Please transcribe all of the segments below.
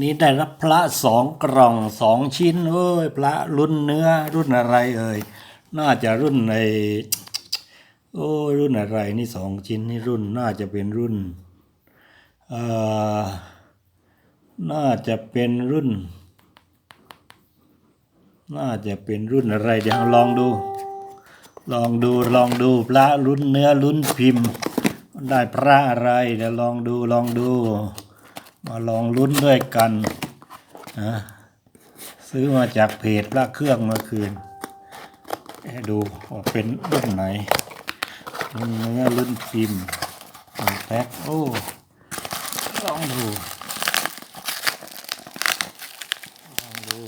นี่ได้รับพระสองกล่องสองชิ้นเอ้ยพระรุ่นเนื้อรุ่นอะไรเอ่ยน่าจะรุ่นในโอ้ยรุ่นอะไรนี่สองชิ้นนี่รุ่นน่าจะเป็นรุ่นเอ่อน่าจะเป็นรุ่น น่าจะเป็นรุ่นอะไรเดี๋ยวลองดู ลองดูลองดูพระลุ้นเนื้อลุ้นพิมพ์ ได้พระอะไรเดี๋ยวลองดูลองดู มาลองลุ้นด้วยกันนะซื้อมาจากเพจพระเครื่องเมื่อคืนให้ดูว่าเป็นรุ่นไหนรุ่นเนื้อรุ่นพิมพ์หนึ่งแพ็คโอ้ลองดูลองดู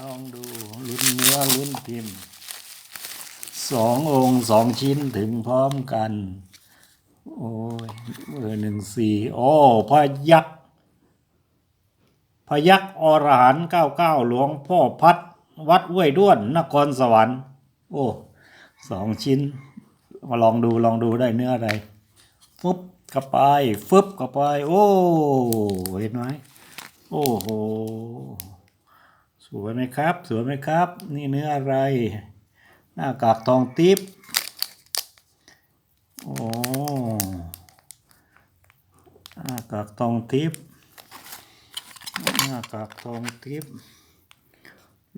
ลองดูลุ้นเนื้อลุ้นพิมพ์สององค์สองชิ้นถึงพร้อมกัน โอ้ยเบอร์หนึ่งสี่โอ้พยักษ์พยักษ์อรหันต์เก้าเก้าหลวงพ่อพัด วัดห้ยด้วน นครสวรรค์ โอ้สองชิ้น มาลองดูลองดูได้เนื้ออะไรฟึบเข้าไปฟึบเข้าไป โอ้เห็นไหมโอ้โหสวยไหมครับ สวยไหมครับ นี่เนื้ออะไร หน้ากากทองทิพย์โอ้ หน้ากากทองทิพย์หน้ากากทองทิพย์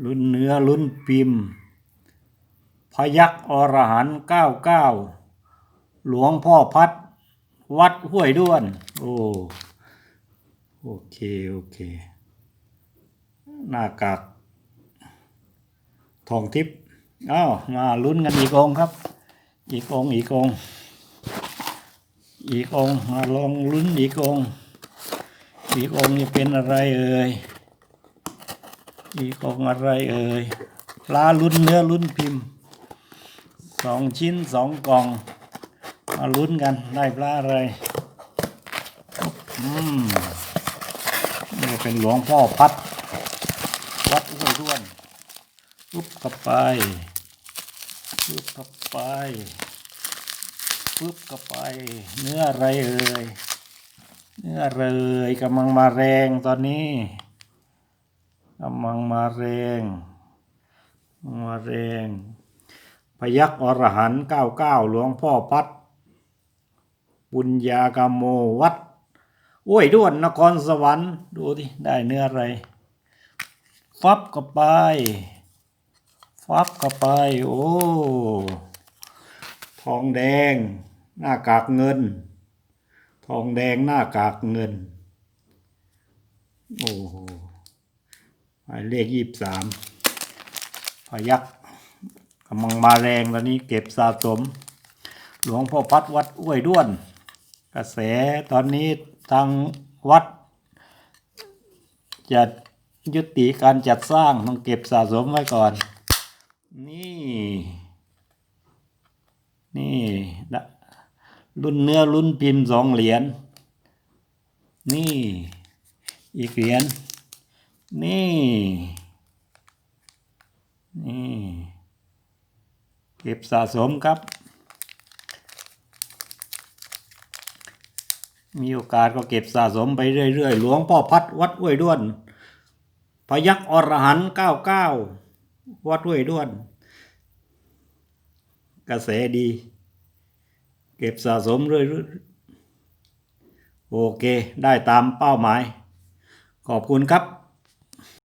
ลุ้นเนื้อลุ้นพิมพ์ พยักอรหันต์เก้าเก้าหลวงพ่อพัด วัดห้วยด้วน โอ้โอเค โอเค หน้ากากทองทิพย์อ้าวมาลุ้นกันอีกองครับ อีกองอีกอง อีกองมาลองลุ้นอีกองอีกองค์นี่เป็นอะไรเอ่ยอีกองอะไรเอ่ยปลาลุ้นเนื้อลุ้นพิมพ์สองชิ้นสองกล่องมาลุ้นกันได้ปลาอะไรอืมนี่เป็นหลวงพ่อพัดวัดห้วยด้วนปุ๊บเข้าไปปุ๊บเข้าไป ปุ๊บเข้าไป เนื้ออะไรเอ่ยเนื้ออะไรเอ่ยกำลังมาแรงตอนนี้กำลังมาแรง มาแรง พยักอรหันต์เก้าเก้าหลวงพ่อพัดปุญญากามโมวัดห้ยด้วนนครสวรรค์ดูดิได้เนื้ออะไรฟับเข้าไป ฟับเข้าไป โอ้ ทองแดง หน้ากากเงิน ทองแดงหน้ากากเงิน โอ้โหหมายเลขยี่สามพยักกำลังมาแรงตอนนี้เก็บสะสม หลวงพ่อพัดวัดอ้วยด้วน กระแสตอนนี้ทางวัดจะยุติการจัดสร้างต้องเก็บสะสมไว้ก่อน นี่ นี่นะรุ่นเนื้อรุ่นพิมพ์สองเหรียญนี่อีกเหรียญนี่นี่เก็บสะสมครับ มีโอกาสก็เก็บสะสมไปเรื่อยๆ หลวงพ่อพัดวัดห้วยด้วน พยักอรหันต์เก้าเก้าวัดห้วยด้วน กระแสดี เก็บสะสมเรื่อยๆโอเค ได้ตามเป้าหมาย ขอบคุณครับ